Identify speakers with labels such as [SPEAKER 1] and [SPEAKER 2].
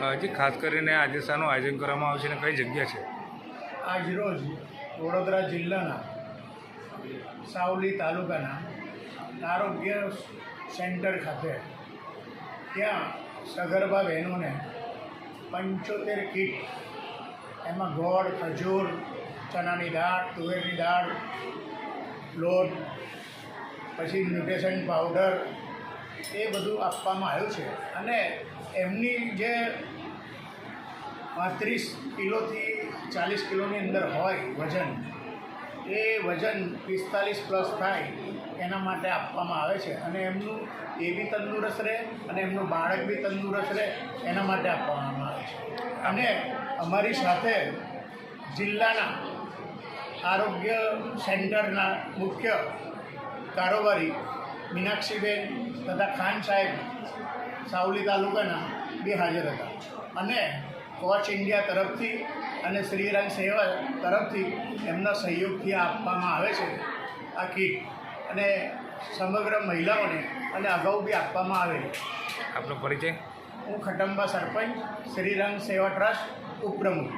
[SPEAKER 1] હજી ખાસ કરીને આજે શાનું આયોજન કરવામાં આવશે અને કઈ જગ્યા છે?
[SPEAKER 2] આજરોજ વડોદરા જિલ્લાના સાવલી તાલુકાના આરોગ્ય સેન્ટર ખાતે ત્યાં સગર્ભા બહેનોને પંચોતેર કીટ, એમાં ગોળ, ખજૂર, ચણાની દાળ, તુવેરની દાળ, લોટ, પછી ન્યુટ્રિશન પાવડર એ બધું આપવામાં આવ્યું છે. અને એમની જે પાંત્રીસ કિલોથી ચાલીસ કિલોની અંદર હોય વજન, એ વજન પિસ્તાલીસ પ્લસ થાય એના માટે આપવામાં આવે છે. અને એમનું એ બી તંદુરસ્ત રહે અને એમનું બાળક બી તંદુરસ્ત રહે એના માટે આપવામાં આવે છે. અને અમારી સાથે જિલ્લાના આરોગ્ય સેન્ટરના મુખ્ય કારોબારી મીનાક્ષીબેન તથા ખાન સાહેબ સાવલી તાલુકાના બી હાજર હતા. અને કોચ ઇન્ડિયા તરફથી અને શ્રીરંગ સેવા તરફથી એમના સહયોગથી આપવામાં આવે છે આ કીટ. અને સમગ્ર મહિલાઓને અને અગાઉ બી આપવામાં આવે
[SPEAKER 1] આપનો પરિચય?
[SPEAKER 2] હું ખટંબા સરપંચ શ્રીરંગ સેવા ટ્રસ્ટ ઉપપ્રમુખ.